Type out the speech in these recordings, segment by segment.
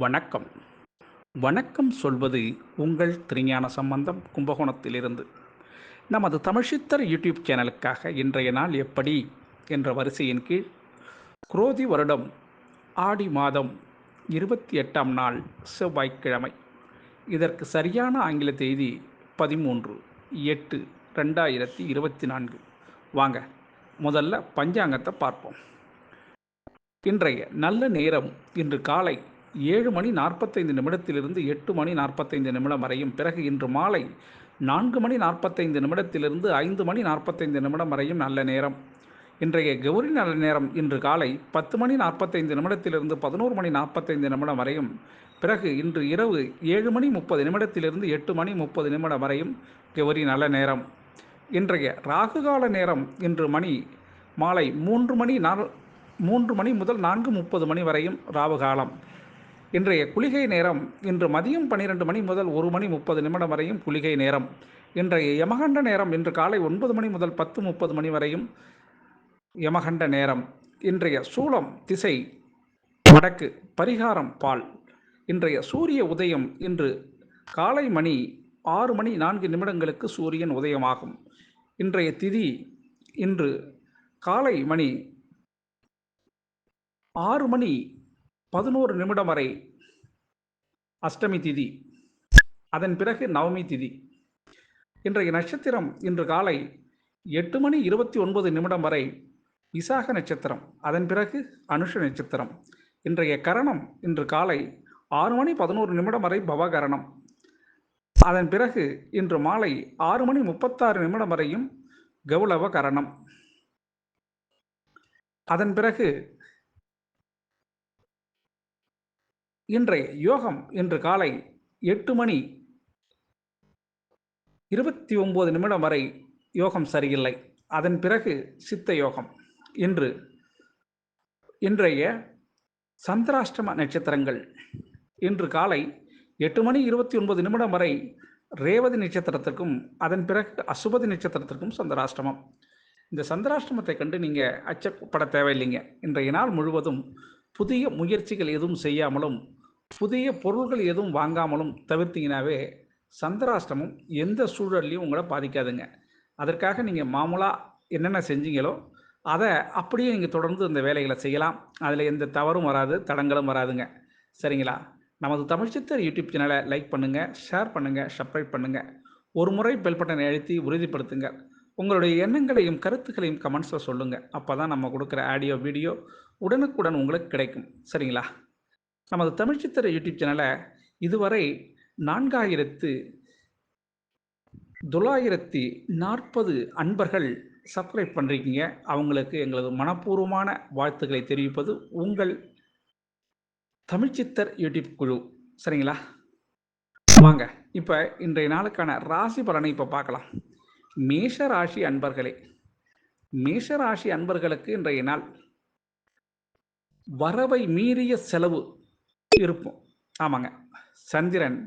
வணக்கம். வணக்கம் சொல்வது உங்கள் திருஞான சம்பந்தம் கும்பகோணத்திலிருந்து. நமது தமிழ்ச்சித்தர் யூடியூப் சேனலுக்காக இன்றைய நாள் எப்படி என்ற வரிசையின் கீழ் குரோதி வருடம் ஆடி மாதம் இருபத்தி எட்டாம் நாள் செவ்வாய்க்கிழமை. இதற்கு சரியான ஆங்கில தேதி பதிமூன்று எட்டு ரெண்டாயிரத்தி இருபத்தி நான்கு. வாங்க முதல்ல பஞ்சாங்கத்தை பார்ப்போம். இன்றைய நல்ல நேரம் இன்று காலை ஏழு மணி நாற்பத்தைந்து நிமிடத்திலிருந்து எட்டு மணி நாற்பத்தைந்து நிமிடம் வரையும். பிறகு இன்று மாலை நான்கு மணி நாற்பத்தைந்து நிமிடத்திலிருந்து ஐந்து மணி நாற்பத்தைந்து நிமிடம் வரையும் நல்ல நேரம். இன்றைய கௌரி நல்ல நேரம் இன்று காலை பத்து மணி நாற்பத்தைந்து நிமிடத்திலிருந்து பதினோரு மணி நாற்பத்தைந்து நிமிடம் வரையும். பிறகு இன்று இரவு ஏழு மணி முப்பது நிமிடத்திலிருந்து எட்டு மணி முப்பது நிமிடம் வரையும் கௌரி நல்ல நேரம். இன்றைய ராகுகால நேரம் இன்று மணி மாலை மூன்று மணி நா மூன்று மணி முதல் நான்கு முப்பது மணி வரையும் ராவு காலம். இன்றைய குளிகை நேரம் இன்று மதியம் பன்னிரண்டு மணி முதல் ஒரு மணி முப்பது நிமிடம் வரையும் குளிகை நேரம். இன்றைய யமகண்ட நேரம் இன்று காலை ஒன்பது மணி முதல் பத்து முப்பது மணி வரையும் யமகண்ட நேரம். இன்றைய சூளம் திசை வடக்கு பரிகாரம் பால். இன்றைய சூரிய உதயம் இன்று காலை மணி ஆறு மணி நான்கு நிமிடங்களுக்கு சூரியன் உதயமாகும். இன்றைய திதி இன்று காலை மணி ஆறு மணி பதினோரு நிமிடம் வரை அஷ்டமி திதி அதன் பிறகு நவமி திதி. இன்றைய நட்சத்திரம் இன்று காலை எட்டு மணி இருபத்தி ஒன்பது நிமிடம் வரை விசாக நட்சத்திரம் அதன் பிறகு அனுஷ நட்சத்திரம். இன்றைய கரணம் இன்று காலை ஆறு மணி பதினோரு நிமிடம் வரை பவகரணம். அதன் பிறகு இன்று மாலை ஆறு மணி முப்பத்தாறு நிமிடம் வரையும் கௌளவ கரணம். அதன் பிறகு இன்றைய யோகம் இன்று காலை எட்டு மணி இருபத்தி ஒன்பது நிமிடம் வரை யோகம் சரியில்லை. அதன் பிறகு சித்த யோகம். இன்று இன்றைய சந்திராஷ்டம நட்சத்திரங்கள். இன்று காலை எட்டு மணி இருபத்தி ஒன்பது நிமிடம் வரை ரேவதி நட்சத்திரத்திற்கும் அதன் பிறகு அசுபதி நட்சத்திரத்திற்கும் சந்திராஷ்டமம். இந்த சந்திராஷ்டமத்தை கண்டு நீங்கள் அச்சப்பட தேவையில்லைங்க. இன்றைய நாள் முழுவதும் புதிய முயற்சிகள் எதுவும் செய்யாமலும் புதிய பொருள்கள் எதுவும் வாங்காமலும் தவிர்த்திங்கனாவே சந்திராஷ்டமம் எந்த சூழல்லையும் உங்களை பாதிக்காதுங்க. அதற்காக நீங்கள் மாமூலாக என்னென்ன செஞ்சீங்களோ அதை அப்படியே நீங்கள் தொடர்ந்து இந்த வேலைகளை செய்யலாம். அதில் எந்த தவறும் வராது தடங்களும் வராதுங்க. சரிங்களா? நமது தமிழ்ச்சித்தர் யூடியூப் சேனலை லைக் பண்ணுங்கள் ஷேர் பண்ணுங்கள் சப்ஸ்கிரைப் பண்ணுங்கள் ஒரு முறை பெல் பட்டனை அழுத்தி உறுதிப்படுத்துங்க. உங்களுடைய எண்ணங்களையும் கருத்துக்களையும் கமெண்ட்ஸில் சொல்லுங்கள் அப்போ தான் நம்ம கொடுக்குற ஆடியோ வீடியோ உடனுக்குடன் உங்களுக்கு கிடைக்கும். சரிங்களா? நமது தமிழ்ச்சித்திர யூடியூப் சேனலை இதுவரை நான்காயிரத்து தொள்ளாயிரத்தி நாற்பது அன்பர்கள் சப்ஸ்கிரைப் பண்ணுறீங்க அவங்களுக்கு எங்களது மனப்பூர்வமான வாழ்த்துக்களை தெரிவிப்பது உங்கள் தமிழ்ச்சித்தர் யூடியூப் குழு. சரிங்களா? வாங்க இப்போ இன்றைய நாளுக்கான ராசி பலனை இப்போ பார்க்கலாம். மேஷ ராசி அன்பர்களே மேஷ ராசி அன்பர்களுக்கு இன்றைய நாள் வரவை மீறிய செலவு. இருக்கும் ஆமாங்க. சந்திரன்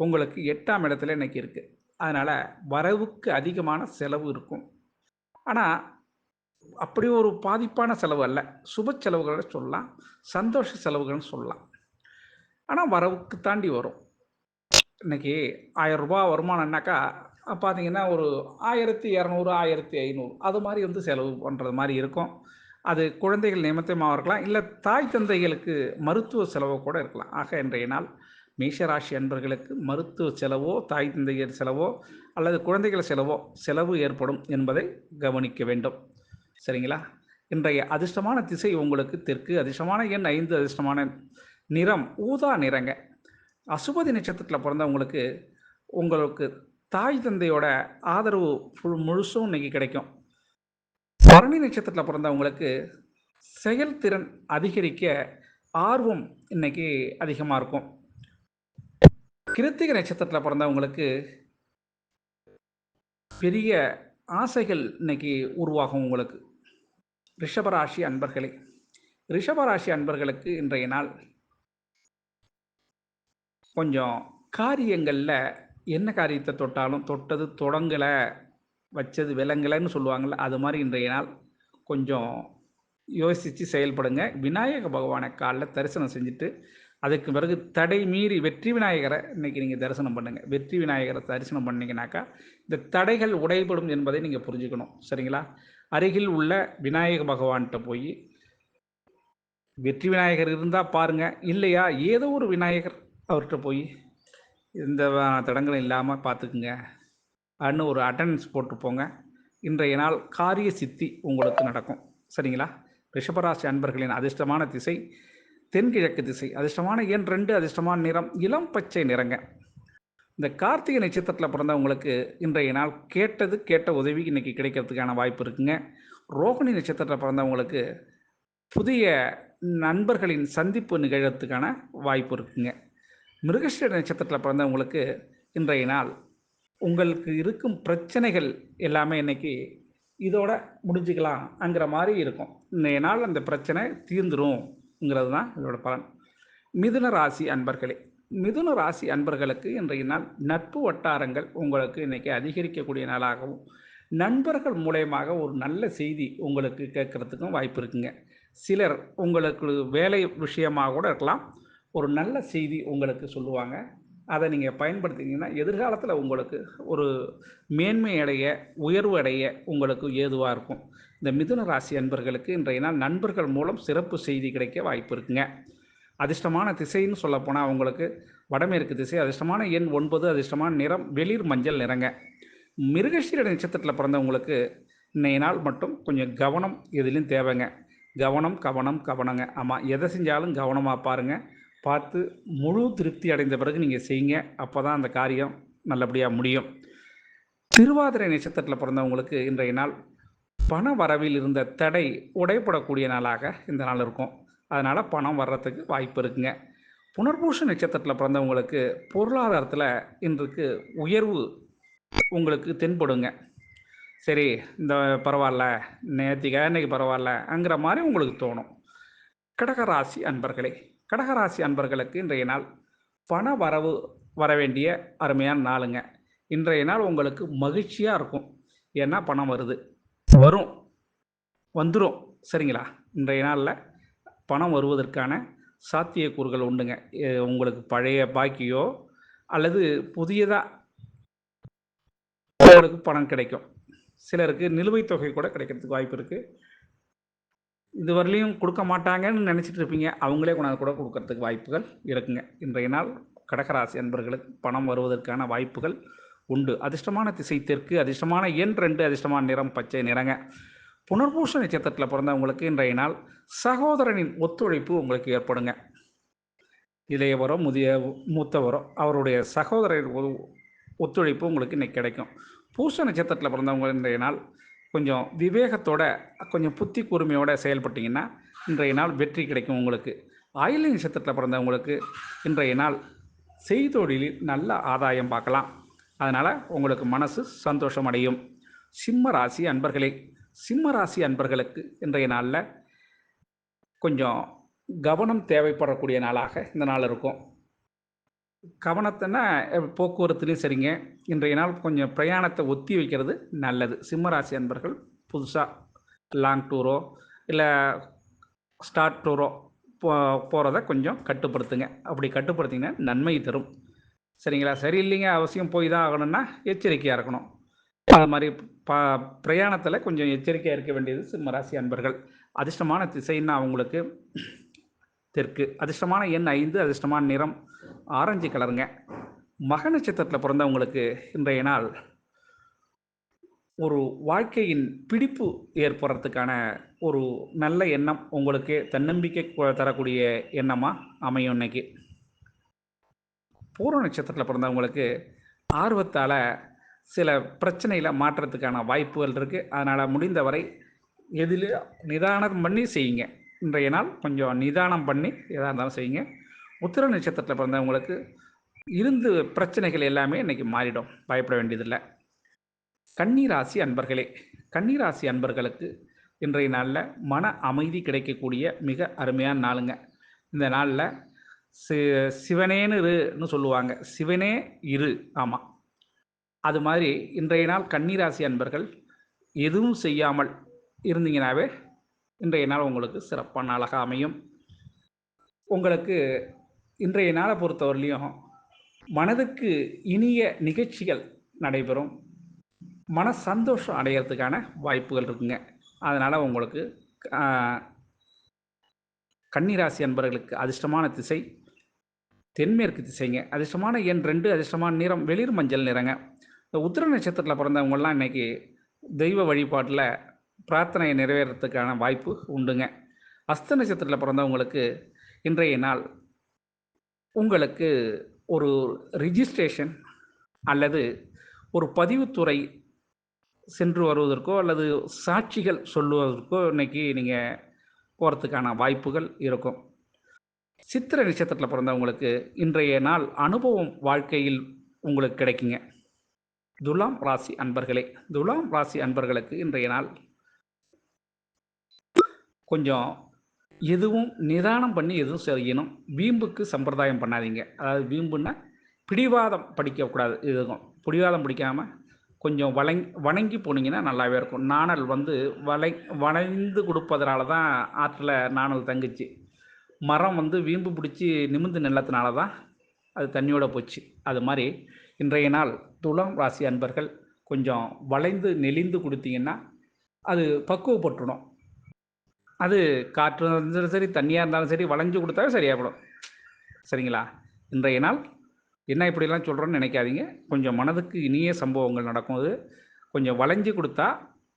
உங்களுக்கு எட்டாம் இடத்துல இன்னைக்கு இருக்குது அதனால் வரவுக்கு அதிகமான செலவு இருக்கும். ஆனால் அப்படி ஒரு பாதிப்பான செலவு அல்ல. சுப செலவுகளை சொல்லலாம். சந்தோஷ செலவுகள்னு சொல்லலாம். ஆனால் வரவுக்கு தாண்டி வரும். இன்னைக்கு ஆயரூபா வருமானம்னாக்கா பார்த்தீங்கன்னா ஒரு ஆயிரத்தி இரநூறு ஆயிரத்தி ஐநூறு அது மாதிரி வந்து செலவு பண்ணுறது மாதிரி இருக்கும். அது குழந்தைகள் நிமித்தமாக இருக்கலாம் இல்லை தாய் தந்தைகளுக்கு மருத்துவ செலவோ கூட இருக்கலாம். ஆக இன்றைய நாள் மேஷராசி அன்பர்களுக்கு மருத்துவ செலவோ தாய் தந்தையர் செலவோ அல்லது குழந்தைகள் செலவோ செலவு ஏற்படும் என்பதை கவனிக்க வேண்டும். சரிங்களா? இன்றைய அதிர்ஷ்டமான திசை உங்களுக்கு தெற்கு. அதிர்ஷ்டமான எண் ஐந்து. அதிர்ஷ்டமான நிறம் ஊதா நிறங்க. அசுபதி நட்சத்திரத்தில் பிறந்தவங்களுக்கு உங்களுக்கு தாய் தந்தையோட ஆதரவு முழுசும் இன்றைக்கி கிடைக்கும். பரணி நட்சத்திரத்தில் பிறந்தவங்களுக்கு செயல்திறன் அதிகரிக்க ஆர்வம் இன்னைக்கு அதிகமாக இருக்கும். கிருத்திகை நட்சத்திரத்தில் பிறந்தவங்களுக்கு பெரிய ஆசைகள் இன்னைக்கு உருவாகும் உங்களுக்கு. ரிஷபராசி அன்பர்களே ரிஷபராசி அன்பர்களுக்கு இன்றைய நாள் கொஞ்சம் காரியங்களில் என்ன காரியத்தை தொட்டாலும் தொட்டது தொடங்கலை வச்சது விலங்கலைன்னு சொல்லுவாங்கள்ல அது மாதிரி இன்றைய நாள் கொஞ்சம் யோசித்து செயல்படுங்க. விநாயக பகவானை காலைல தரிசனம் செஞ்சுட்டு அதுக்கு பிறகு தடை மீறி வெற்றி விநாயகரை இன்றைக்கி நீங்கள் தரிசனம் பண்ணுங்கள் வெற்றி விநாயகரை தரிசனம் பண்ணிங்கனாக்கா இந்த தடைகள் உடைபடும் என்பதை நீங்கள் புரிஞ்சுக்கணும். சரிங்களா? அருகில் உள்ள விநாயக பகவான்கிட்ட போய் வெற்றி விநாயகர் இருந்தால் பாருங்கள் இல்லையா? ஏதோ ஒரு விநாயகர் அவர்கிட்ட போய் எந்த தடங்கள் இல்லாமல் பார்த்துக்குங்க அப்படின்னு ஒரு அட்டண்டன்ஸ் போட்டுப்போங்க. இன்றைய நாள் காரிய சித்தி உங்களுக்கு நடக்கும். சரிங்களா? ரிஷபராசி அன்பர்களின் அதிர்ஷ்டமான திசை தென்கிழக்கு திசை. அதிர்ஷ்டமான எண் ரெண்டு அதிர்ஷ்டமான நிறம் இளம் பச்சை நிறங்க. இந்த கார்த்திகை நட்சத்திரத்தில் பிறந்தவங்களுக்கு இன்றைய நாள் கேட்டது கேட்ட உதவி இன்றைக்கி கிடைக்கிறதுக்கான வாய்ப்பு இருக்குங்க. ரோகிணி நட்சத்திரத்தில் பிறந்தவங்களுக்கு புதிய நண்பர்களின் சந்திப்பு நிகழறதுக்கான வாய்ப்பு இருக்குங்க. மிருகஸ்ரீ நட்சத்திரத்தில் பிறந்தவங்களுக்கு இன்றைய நாள் உங்களுக்கு இருக்கும் பிரச்சனைகள் எல்லாமே இன்னைக்கு இதோட முடிஞ்சுக்கலாம்ங்கிற மாதிரி இருக்கும். இன்றைய நாள் அந்த பிரச்சனை தீர்ந்துரும்ங்கிறது தான் இதோட பலன். மிதுன ராசி அன்பர்களே மிதுன ராசி அன்பர்களுக்கு இன்றைய நாள் நட்பு வட்டாரங்கள் உங்களுக்கு இன்றைக்கி அதிகரிக்கக்கூடிய நாளாகவும் நண்பர்கள் மூலயமாக ஒரு நல்ல செய்தி உங்களுக்கு கேட்குறதுக்கும் வாய்ப்பு இருக்குங்க. சிலர் உங்களுக்கு வேலை விஷயமாக கூட இருக்கலாம் ஒரு நல்ல செய்தி உங்களுக்கு சொல்லுவாங்க. அதை நீங்கள் பயன்படுத்தினீங்கன்னா எதிர்காலத்தில் உங்களுக்கு ஒரு மேன்மை அடைய உயர்வு அடைய உங்களுக்கு ஏதுவாக இருக்கும். இந்த மிதுன ராசி அன்பர்களுக்கு இன்றைய நாள் நண்பர்கள் மூலம் சிறப்பு செய்தி கிடைக்க வாய்ப்பு இருக்குங்க. அதிர்ஷ்டமான திசைன்னு சொல்லப்போனால் அவங்களுக்கு வடமேற்கு திசை அதிர்ஷ்டமான எண் ஒன்பது அதிர்ஷ்டமான நிறம் வெளிர் மஞ்சள் நிறங்க. மிருகஷீர நட்சத்திரத்தில் பிறந்தவங்களுக்கு இன்றைய நாள் மட்டும் கொஞ்சம் கவனம் எதுலேயும் தேவைங்க. கவனம் கவனம் கவனங்க. ஆமாம் எதை செஞ்சாலும் கவனமாக பாருங்கள் பார்த்து முழு திருப்தி அடைந்த பிறகு நீங்கள் செய்யுங்க. அப்போ தான் அந்த காரியம் நல்லபடியாக முடியும். திருவாதிரை நட்சத்திரத்தில் பிறந்தவங்களுக்கு இன்றைய நாள் பண வரவில் இருந்த தடை உடைப்படக்கூடிய நாளாக இந்த நாள் இருக்கும். அதனால் பணம் வர்றதுக்கு வாய்ப்பு இருக்குங்க. புனர்பூஷ நட்சத்திரத்தில் பிறந்தவங்களுக்கு பொருளாதாரத்தில் இன்றைக்கு உயர்வு உங்களுக்கு தென்படுங்க. சரி இந்த பரவாயில்ல நேற்றுக்க இன்னைக்கு பரவாயில்லங்கிற மாதிரி உங்களுக்கு தோணும். கடகராசி அன்பர்களே கடகராசி அன்பர்களுக்கு இன்றைய நாள் பண வரவு வர வேண்டிய அருமையான நாளுங்க. இன்றைய நாள் உங்களுக்கு மகிழ்ச்சியாக இருக்கும். ஏன்னா பணம் வருது. வரும். வந்துடும் சரிங்களா? இன்றைய நாளில் பணம் வருவதற்கான சாத்தியக்கூறுகள் உண்டுங்க. உங்களுக்கு பழைய பாக்கியோ அல்லது புதியதாக உங்களுக்கு பணம் கிடைக்கும். சிலருக்கு நிலுவைத் தொகை கூட கிடைக்கிறதுக்கு வாய்ப்பு இருக்குது இது வரலையும் கொடுக்க மாட்டாங்கன்னு நினச்சிட்டு இருப்பீங்க. அவங்களே கொண்டாந்து கூட கொடுக்கறதுக்கு வாய்ப்புகள் இருக்குங்க. இன்றைய நாள் கடகராசி அன்பர்களுக்கு பணம் வருவதற்கான வாய்ப்புகள் உண்டு. அதிர்ஷ்டமான திசை தெற்கு அதிர்ஷ்டமான எண் ரெண்டு அதிர்ஷ்டமான நிறம் பச்சை நிறங்க. புனர்பூஷ நட்சத்திரத்தில் பிறந்தவங்களுக்கு இன்றைய நாள் சகோதரனின் ஒத்துழைப்பு உங்களுக்கு ஏற்படுங்க. இளையவரோ முதிய மூத்தவரோ அவருடைய சகோதரர் ஒத்துழைப்பு உங்களுக்கு இன்றைக்கி கிடைக்கும். பூச நட்சத்திரத்தில் பிறந்தவங்க இன்றைய நாள் கொஞ்சம் விவேகத்தோட கொஞ்சம் புத்தி கூர்மையோட செயல்பட்டிங்கன்னா இன்றைய நாள் வெற்றி கிடைக்கும் உங்களுக்கு. ஆயிலை நட்சத்திரத்தில் பிறந்தவங்களுக்கு இன்றைய நாள் செய்தொழிலில் நல்ல ஆதாயம் பார்க்கலாம். அதனால் உங்களுக்கு மனசு சந்தோஷம் அடையும். சிம்ம ராசி அன்பர்களே சிம்ம ராசி அன்பர்களுக்கு இன்றைய நாளில் கொஞ்சம் கவனம் தேவைப்படக்கூடிய நாளாக இந்த நாள் இருக்கும். கவனத்தைன்னா போக்குவரத்துலேயும் சரிங்க. இன்றைய நாள் கொஞ்சம் பிரயாணத்தை ஒத்தி வைக்கிறது நல்லது. சிம்மராசி அன்பர்கள் புதுசாக லாங் டூரோ இல்லை ஸ்டார்ட் டூரோ போ போகிறத கொஞ்சம் கட்டுப்படுத்துங்க. அப்படி கட்டுப்படுத்திங்கன்னா நன்மை தரும். சரிங்களா? சரியில்லைங்க அவசியம் போய் தான் ஆகணும்னா எச்சரிக்கையாக இருக்கணும். அது மாதிரி ப பிரயாணத்தில் கொஞ்சம் எச்சரிக்கையாக இருக்க வேண்டியது சிம்மராசி அன்பர்கள். அதிர்ஷ்டமான திசைன்னா அவங்களுக்கு தெற்கு. அதிர்ஷ்டமான எண் ஐந்து அதிர்ஷ்டமான நிறம். ஆரஞ்சு கலருங்க. மக நட்சத்திரத்தில் பிறந்தவங்களுக்கு இன்றைய நாள் ஒரு வாழ்க்கையின் பிடிப்பு ஏற்படுறதுக்கான ஒரு நல்ல எண்ணம் உங்களுக்கு தன்னம்பிக்கை தரக்கூடிய எண்ணமாக அமையும் இன்னைக்கு. பூர்வ நட்சத்திரத்தில் பிறந்தவங்களுக்கு ஆர்வத்தால் சில பிரச்சனையில் மாற்றத்துக்கான வாய்ப்புகள் இருக்குது அதனால் முடிந்தவரை எதில் நிதானம் பண்ணி செய்யுங்க. இன்றைய நாள் கொஞ்சம் நிதானம் பண்ணி எதாக இருந்தாலும் செய்யுங்க. உத்திர நட்சத்திரத்தில் பிறந்தவங்களுக்கு இருந்து பிரச்சனைகள் எல்லாமே இன்றைக்கி மாறிடும். பயப்பட வேண்டியதில்லை. கன்னிராசி அன்பர்களே கன்னிராசி அன்பர்களுக்கு இன்றைய நாளில் மன அமைதி கிடைக்கக்கூடிய மிக அருமையான நாளுங்க. இந்த நாளில் சி சிவனேன்னு இருன்னு சொல்லுவாங்க. சிவனே இரு. ஆமாம் அது மாதிரி இன்றைய நாள் கன்னிராசி அன்பர்கள் எதுவும் செய்யாமல் இருந்தீங்கனாவே இன்றைய நாள் உங்களுக்கு சிறப்பான அழகாக அமையும். உங்களுக்கு இன்றைய நாளை பொறுத்தவரையிலையும் மனதுக்கு இனிய நிகழ்ச்சிகள் நடைபெறும். மன சந்தோஷம் அடையிறதுக்கான வாய்ப்புகள் இருக்குங்க. அதனால் உங்களுக்கு கன்னிராசி அன்பர்களுக்கு அதிர்ஷ்டமான திசை தென்மேற்கு திசைங்க. அதிர்ஷ்டமான எண் ரெண்டு அதிர்ஷ்டமான நிறம் வெளிர் மஞ்சள் நிறங்க. இந்த உத்திர நட்சத்திரத்தில் பிறந்தவங்கள்லாம் இன்றைக்கி தெய்வ வழிபாட்டில் பிரார்த்தனையை நிறைவேறத்துக்கான வாய்ப்பு உண்டுங்க. அஸ்த நட்சத்திரத்தில் பிறந்தவங்களுக்கு இன்றைய நாள் உங்களுக்கு ஒரு ரிஜிஸ்ட்ரேஷன் அல்லது ஒரு பதிவுத்துறை சென்று வருவதற்கோ அல்லது சாட்சிகள் சொல்லுவதற்கோ இன்னைக்கு நீங்கள் போகிறதுக்கான வாய்ப்புகள் இருக்கும். சித்திர நட்சத்திரத்தில் பிறந்தவங்களுக்கு இன்றைய நாள் அனுபவம் வாழ்க்கையில் உங்களுக்கு கிடைக்குங்க. துலாம் ராசி அன்பர்களே துலாம் ராசி அன்பர்களுக்கு இன்றைய நாள் கொஞ்சம் எதுவும் நிதானம் பண்ணி எதுவும் செய்யணும். வீம்புக்கு சம்பிரதாயம் பண்ணாதீங்க. அதாவது வீம்புன்னா பிடிவாதம் படிக்கக்கூடாது. இதுக்கும் பிடிவாதம் பிடிக்காமல் கொஞ்சம் வளங் வணங்கி போனீங்கன்னா நல்லாவே இருக்கும். நாணல் வந்து வளை வளைந்து கொடுப்பதனால தான் ஆற்றில் நாணல் தங்குச்சு. மரம் வந்து வீம்பு பிடிச்சி நிமிந்து நிலத்தினால தான் அது தண்ணியோட போச்சு. அது மாதிரி இன்றைய நாள் துலாம் ராசி அன்பர்கள் கொஞ்சம் வளைந்து நெளிந்து கொடுத்தீங்கன்னா அது பக்குவப்பட்டுடும். அது காற்று இருந்தாலும் சரி தண்ணியாக இருந்தாலும் சரி வளைஞ்சு கொடுத்தாவே சரியாகப்படும் சரிங்களா? இன்றைய நாள் என்ன இப்படிலாம் சொல்கிறோன்னு நினைக்காதீங்க. கொஞ்சம் மனதுக்கு இனிய சம்பவங்கள் நடக்கும் அது. கொஞ்சம் வளைஞ்சு கொடுத்தா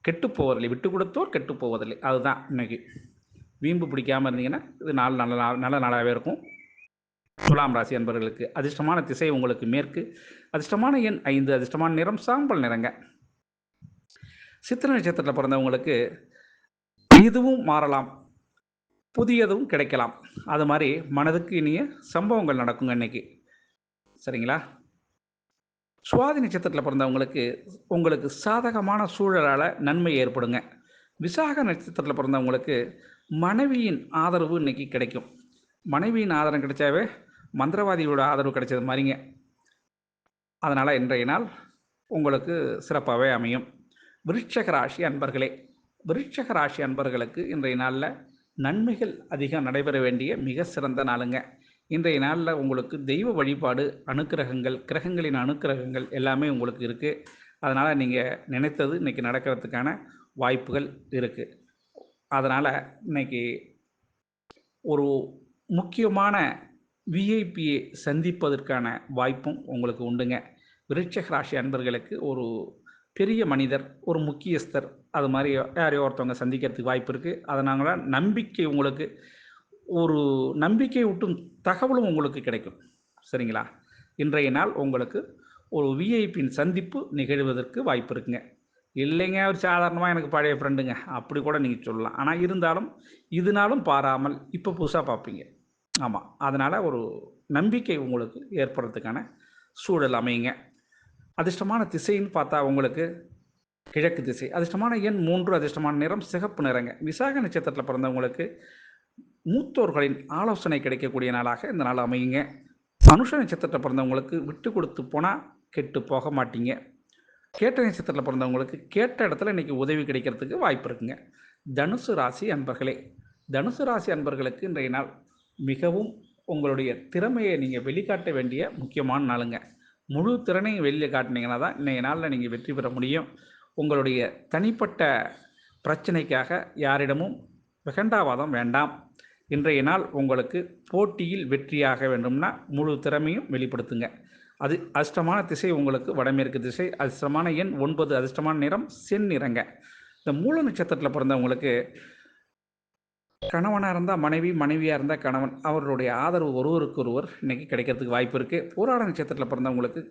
கெட்டு போவதில்லை. விட்டு கொடுத்தோர் கெட்டு போவதில்லை. அதுதான் இன்றைக்கி வீம்பு பிடிக்காமல் இருந்தீங்கன்னா இது நாள் நல்ல நாள் நல்ல நாளாகவே இருக்கும். துலாம் ராசி அன்பர்களுக்கு அதிர்ஷ்டமான திசை உங்களுக்கு மேற்கு. அதிர்ஷ்டமான எண் ஐந்து. அதிர்ஷ்டமான நிறம் சாம்பல் நிறங்க. சித்திர நட்சத்திரத்தில் பிறந்தவங்களுக்கு இதுவும் மாறலாம். புதியதும் கிடைக்கலாம். அது மாதிரி மனதுக்கு இனிய சம்பவங்கள் நடக்குங்க இன்னைக்கு. சரிங்களா? சுவாதி நட்சத்திரத்தில் பிறந்தவங்களுக்கு உங்களுக்கு சாதகமான சூழலால் நன்மை ஏற்படுங்க. விசாக நட்சத்திரத்தில் பிறந்தவங்களுக்கு மனைவியின் ஆதரவு இன்னைக்கு கிடைக்கும். மனைவியின் ஆதரவு கிடைச்சாவே மந்திரவாதியோட ஆதரவு கிடைச்சது மாதிரிங்க. அதனால் இன்றைய நாள் உங்களுக்கு சிறப்பாகவே அமையும். விருட்சக ராசி அன்பர்களே விருட்சக ராசி அன்பர்களுக்கு இன்றைய நாளில் நன்மைகள் அதிகம் நடைபெற வேண்டிய மிக சிறந்த நாளுங்க. இன்றைய நாளில் உங்களுக்கு தெய்வ வழிபாடு அனுக்கிரகங்கள் கிரகங்களின் அனுக்கிரகங்கள் எல்லாமே உங்களுக்கு இருக்குது அதனால் நீங்கள் நினைத்தது இன்றைக்கி நடக்கிறதுக்கான வாய்ப்புகள் இருக்குது அதனால் இன்றைக்கி ஒரு முக்கியமான விஐபியை சந்திப்பதற்கான வாய்ப்பும் உங்களுக்கு உண்டுங்க. விருட்சக ராசி அன்பர்களுக்கு ஒரு பெரிய மனிதர் ஒரு முக்கியஸ்தர் அது மாதிரி யாரையோ ஒருத்தவங்க சந்திக்கிறதுக்கு வாய்ப்பு இருக்குது அதனால நம்பிக்கை உங்களுக்கு ஒரு நம்பிக்கை ஊட்டும் தகவலும் உங்களுக்கு கிடைக்கும். சரிங்களா? இன்றைய நாள் உங்களுக்கு ஒரு விஐபியின் சந்திப்பு நிகழ்வதற்கு வாய்ப்பு இருக்குங்க. இல்லைங்க ஒரு சாதாரணமாக எனக்கு பழைய ஃப்ரெண்டுங்க அப்படி கூட நீங்கள் சொல்லலாம். ஆனால் இருந்தாலும் இதனாலும் பாராமல் இப்போ புதுசாக பார்ப்பீங்க ஆமாம் அதனால் ஒரு நம்பிக்கை உங்களுக்கு ஏற்படுறதுக்கான சூழல் அமையுங்க. அதிர்ஷ்டமான திசைன்னு பார்த்தா உங்களுக்கு கிழக்கு திசை. அதிர்ஷ்டமான எண் மூன்று அதிர்ஷ்டமான நிறம் சிகப்பு நிறங்க. விசாக நட்சத்திரத்தில் பிறந்தவங்களுக்கு மூத்தோர்களின் ஆலோசனை கிடைக்கக்கூடிய நாளாக இந்த நாள் அமையுங்க. அனுஷ நட்சத்திரத்தில் பிறந்தவங்களுக்கு விட்டு கொடுத்து போனால் கெட்டு போக மாட்டீங்க. கேட்ட நட்சத்திரத்தில் பிறந்தவங்களுக்கு கேட்ட இடத்துல இன்றைக்கி உதவி கிடைக்கிறதுக்கு வாய்ப்பு இருக்குங்க. தனுசு ராசி அன்பர்களே தனுசு ராசி அன்பர்களுக்கு இன்றைய நாள் மிகவும் உங்களுடைய திறமையை நீங்கள் வெளிக்காட்ட வேண்டிய முக்கியமான நாளுங்க. முழு திறனையும் வெளியே காட்டினீங்கன்னா தான் இன்றைய நாளில் நீங்கள் வெற்றி பெற முடியும். உங்களுடைய தனிப்பட்ட பிரச்சனைக்காக யாரிடமும் வெகண்டாவாதம் வேண்டாம். இன்றைய நாள் உங்களுக்கு போட்டியில் வெற்றியாக வேண்டும்னா முழு திறமையும் வெளிப்படுத்துங்க. அது அதிர்ஷ்டமான திசை உங்களுக்கு வடமேற்கு திசை அதிர்ஷ்டமான எண் ஒன்பது அதிர்ஷ்டமான நிறம் சென் நிறங்க. இந்த மூல நட்சத்திரத்தில் பிறந்தவங்களுக்கு கணவனாக இருந்தால் மனைவி மனைவியாக இருந்தால் கணவன் அவர்களுடைய ஆதரவு ஒருவருக்கு ஒருவர் இன்றைக்கி கிடைக்கிறதுக்கு வாய்ப்பு இருக்குது போராட நட்சத்திரத்தில் பிறந்தவங்களுக்கு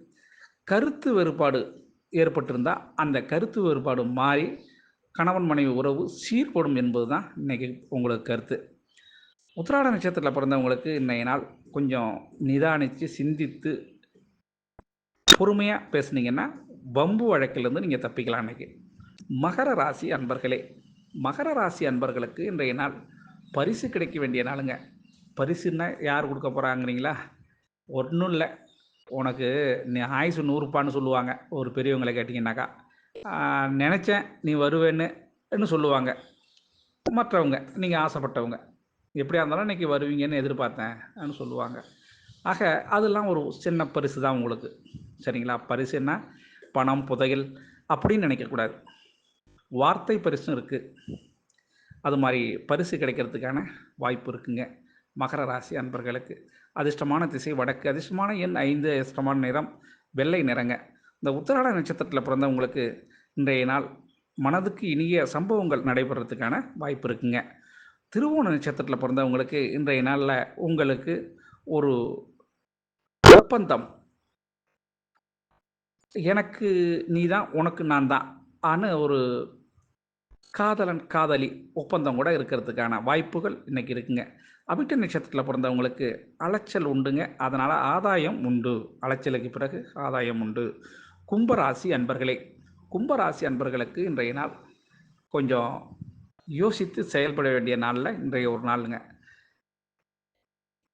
கருத்து வேறுபாடு ஏற்பட்டிருந்தால் அந்த கருத்து வேறுபாடு மாறி கணவன் மனைவி உறவு சீர்படும் என்பது தான் இன்றைக்கி உங்களுக்கு கருத்து. உத்திராட நட்சத்திரத்தில் பிறந்தவங்களுக்கு இன்றைய நாள் கொஞ்சம் நிதானித்து சிந்தித்து பொறுமையாக பேசுனீங்கன்னா பம்பு வழக்கிலிருந்து நீங்கள் தப்பிக்கலாம் இன்றைக்கி மகர ராசி அன்பர்களே மகர ராசி அன்பர்களுக்கு இன்றைய நாள் பரிசு கிடைக்க வேண்டிய நாளுங்க. பரிசுன்னா யார் கொடுக்க போகிறாங்கிறீங்களா ஒன்றும் இல்லை. உனக்கு நீ ஆயுசு நூறுப்பான்னு சொல்லுவாங்க. ஒரு பெரியவங்களை கேட்டிங்கன்னாக்கா நினச்சேன் நீ வருவேன்னு சொல்லுவாங்க. மற்றவங்க நீங்கள் ஆசைப்பட்டவங்க எப்படியா இருந்தாலும் இன்றைக்கி வருவீங்கன்னு எதிர்பார்த்தேன் சொல்லுவாங்க. ஆக அதெல்லாம் ஒரு சின்ன பரிசு தான் உங்களுக்கு. சரிங்களா? பரிசுன்னா பணம் புதையல் அப்படின்னு நினைக்கக்கூடாது வார்த்தை பரிசும் இருக்குது அது மாதிரி பரிசு கிடைக்கிறதுக்கான வாய்ப்பு இருக்குங்க. மகர ராசி அன்பர்களுக்கு. அதிர்ஷ்டமான திசை வடக்கு. அதிர்ஷ்டமான எண் ஐந்து அதிர்ஷ்டமான நிறம் வெள்ளை நிறங்க. இந்த உத்திராட நட்சத்திரத்தில் பிறந்தவங்களுக்கு இன்றைய நாள் மனதுக்கு இனிய சம்பவங்கள் நடைபெறத்துக்கான வாய்ப்பு இருக்குங்க. திருவோண நட்சத்திரத்தில் பிறந்தவங்களுக்கு இன்றைய நாளில் உங்களுக்கு ஒரு ஒப்பந்தம். எனக்கு நீ தான் உனக்கு நான் தான் ஆன ஒரு காதலன் காதலி ஒப்பந்தம் கூட இருக்கிறதுக்கான வாய்ப்புகள் இன்றைக்கி இருக்குங்க. அபிட்ட நட்சத்திரத்தில் பிறந்தவங்களுக்கு அலைச்சல் உண்டுங்க. அதனால் ஆதாயம் உண்டு. அலைச்சலுக்கு பிறகு ஆதாயம் உண்டு. கும்பராசி அன்பர்களே கும்பராசி அன்பர்களுக்கு இன்றைய நாள் கொஞ்சம் யோசித்து செயல்பட வேண்டிய நாளில் இன்றைய ஒரு நாளுங்க.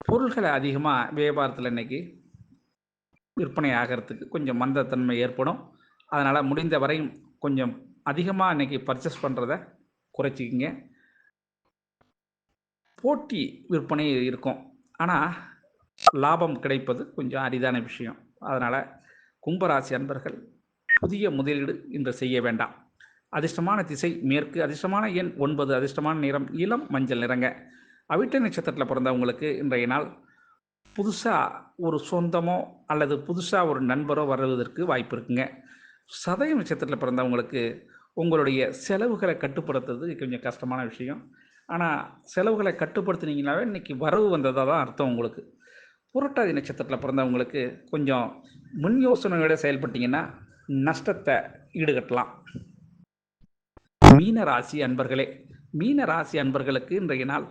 பொருள்களை அதிகமாக வியாபாரத்தில் இன்றைக்கி விற்பனை ஆகிறதுக்கு கொஞ்சம் மந்தத்தன்மை ஏற்படும். அதனால் முடிந்த வரையும் கொஞ்சம் அதிகமாக இன்றைக்கி பர்ச்சேஸ் பண்ணுறத குறைச்சிக்கிங்க. போட்டி விற்பனை இருக்கும். ஆனால் லாபம் கிடைப்பது கொஞ்சம் அரிதான விஷயம். அதனால் கும்பராசி அன்பர்கள் புதிய முதலீடு இன்று செய்ய வேண்டாம். அதிர்ஷ்டமான திசை மேற்கு அதிர்ஷ்டமான எண் ஒன்பது அதிர்ஷ்டமான நிறம் இளம் மஞ்சள் நிறங்க. அவிட்ட நட்சத்திரத்தில் பிறந்தவங்களுக்கு இன்றைய நாள் புதுசாக ஒரு சொந்தமோ அல்லது புதுசாக ஒரு நண்பரோ வருவதற்கு வாய்ப்பு இருக்குங்க. சதய நட்சத்திரத்தில் பிறந்தவங்களுக்கு உங்களுடைய செலவுகளை கட்டுப்படுத்துறது கொஞ்சம் கஷ்டமான விஷயம். ஆனால் செலவுகளை கட்டுப்படுத்துனீங்கனாவே இன்றைக்கி வரவு வந்ததாக தான் அர்த்தம் உங்களுக்கு. புரட்டாதி நட்சத்திரத்தில் பிறந்தவங்களுக்கு கொஞ்சம் முன் யோசனையோட செயல்பட்டீங்கன்னா நஷ்டத்தை ஈடுகட்டலாம். மீன ராசி அன்பர்களே மீன ராசி அன்பர்களுக்கு இன்றைய நாள்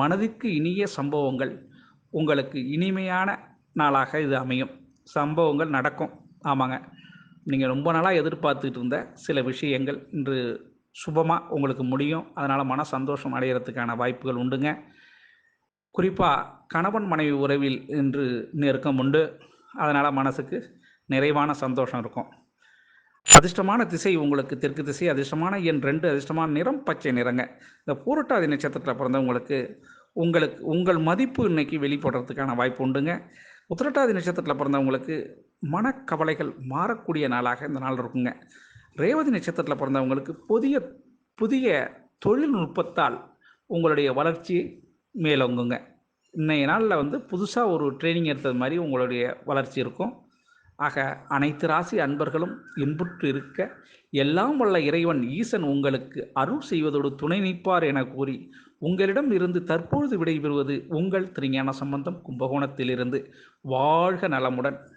மனதிற்கு இனிய சம்பவங்கள். உங்களுக்கு இனிமையான நாளாக இது அமையும். சம்பவங்கள் நடக்கும். ஆமாங்க. நீங்கள் ரொம்ப நாளாக எதிர்பார்த்துட்டு இருந்த சில விஷயங்கள் இன்று சுபமாக உங்களுக்கு முடியும். அதனால் மன சந்தோஷம் அடைகிறதுக்கான வாய்ப்புகள் உண்டுங்க. குறிப்பாக கணவன் மனைவி உறவில் இன்று நெருக்கம் உண்டு. அதனால் மனசுக்கு நிறைவான சந்தோஷம் இருக்கும். அதிர்ஷ்டமான திசை உங்களுக்கு தெற்கு திசை அதிர்ஷ்டமான எண் ரெண்டு அதிர்ஷ்டமான நிறம் பச்சை நிறங்க. இந்த பூரட்டாதி நட்சத்திரத்தில் பிறந்தவங்களுக்கு உங்களுக்கு உங்கள் மதிப்பு இன்னைக்கு வெளிப்படுறதுக்கான வாய்ப்பு உண்டுங்க. உத்திரட்டாதி நட்சத்திரத்தில் பிறந்தவங்களுக்கு மனக்கவலைகள் மாறக்கூடிய நாளாக இந்த நாள் இருக்குங்க. ரேவதி நட்சத்திரத்தில் பிறந்தவங்களுக்கு புதிய புதிய தொழில்நுட்பத்தால் உங்களுடைய வளர்ச்சி மேலோங்குங்க. இன்றைய நாளில் வந்து புதுசாக ஒரு ட்ரைனிங் எடுத்தது மாதிரி உங்களுடைய வளர்ச்சி இருக்கும். ஆக அனைத்து ராசி அன்பர்களும் இன்புற்று இருக்க எல்லாம் வல்ல இறைவன் ஈசன் உங்களுக்கு அருள் செய்வதோடு துணை நிற்பார் என கூறி உங்களிடம் இருந்து தற்பொழுது விடைபெறுவது உங்கள் திருஞான சம்பந்தம் கும்பகோணத்திலிருந்து. வாழ்க நலமுடன்.